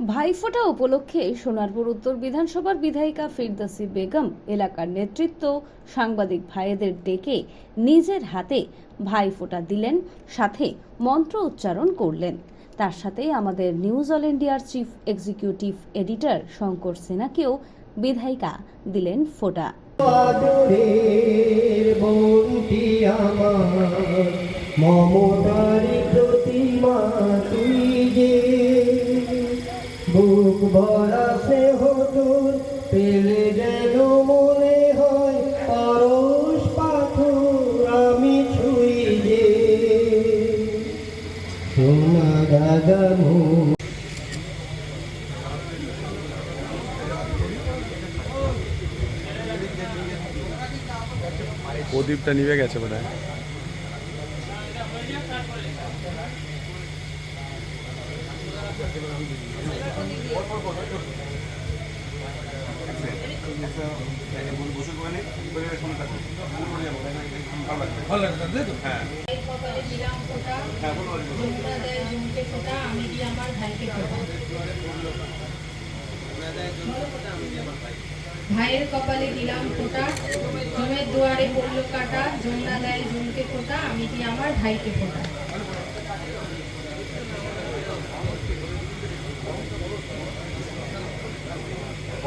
ভাইফোঁটা উপলক্ষে সোনারপুর উত্তর বিধানসভার বিধায়িকা ফিরদাসি বেগম এলাকার নেতৃত্ব সাংবাদিক ভাইদের ডেকে নিজের হাতে ভাইফোঁটা দিলেন, সাথে মন্ত্র উচ্চারণ করলেন। তার সাথে আমাদের নিউজ অল ইন্ডিয়ার চিফ এক্সিকিউটিভ এডিটর শঙ্কর সিনহাকেও বিধায়িকা দিলেন ফোঁটা। মমতারি প্রতিমা তুই পেলে যেন মনে হয় পরশ পাথর আমি ছুই যে। দাদা প্রদীপটা নিভে গেছে বোধ হয় কপালে দিলাম ফোঁটা ঝুমকা দেয় আমি দিই আমার ভাইকে ভাইয়ের কপালে দিলাম ফোঁটা জমের দুয়ারে পড়ল কাটা জমনা দেয় ঝুমকে ফোঁটা আমি দিই আমার ভাইকে ফোঁটা।